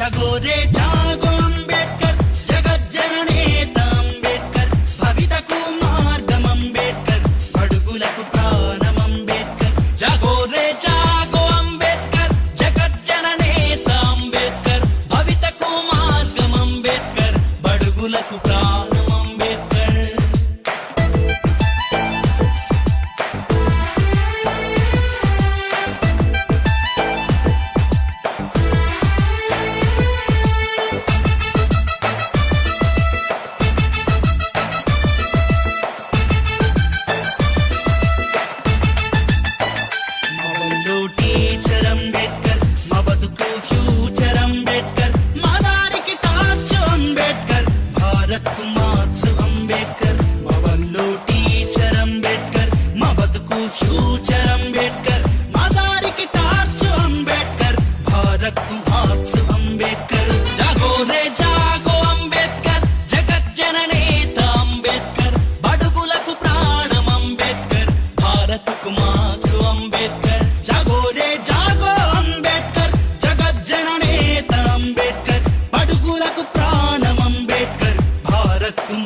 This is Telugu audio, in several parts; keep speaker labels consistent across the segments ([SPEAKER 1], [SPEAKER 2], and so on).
[SPEAKER 1] সাগরে যা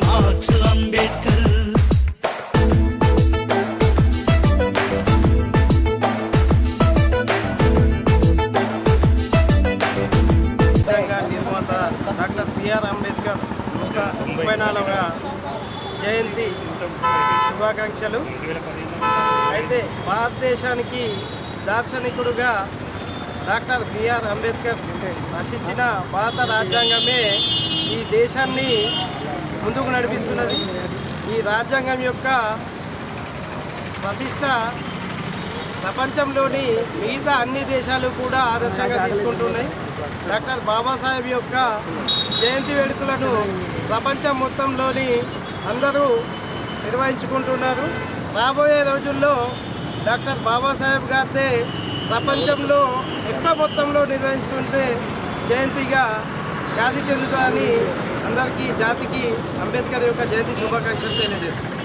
[SPEAKER 1] మార్క్స్ అంబేద్కర్
[SPEAKER 2] నిర్మాత డాక్టర్ బిఆర్ అంబేద్కర్ నూట ముప్పై నాలుగవ జయంతి శుభాకాంక్షలు. అయితే భారతదేశానికి దార్శనికుడుగా డాక్టర్ బిఆర్ అంబేద్కర్ రచించిన భారత రాజ్యాంగమే ఈ దేశాన్ని ముందుకు నడిపిస్తున్నది. ఈ రాజ్యాంగం యొక్క ప్రతిష్ట ప్రపంచంలోని మిగతా అన్ని దేశాలు కూడా ఆదర్శంగా తీసుకుంటున్నాయి. డాక్టర్ బాబాసాహెబ్ యొక్క జయంతి వేడుకలను ప్రపంచం మొత్తంలోని అందరూ నిర్వహించుకుంటున్నారు. రాబోయే రోజుల్లో డాక్టర్ బాబాసాహెబ్ గారితే ప్రపంచంలో ఎక్కువ మొత్తంలో నిర్వహించుకుంటే జయంతిగా ఖ్యాతి అని అందరికీ జాతికి అంబేద్కర్ యొక్క జయంతి శుభాకాంక్షలు తెలియజేస్తున్నాను.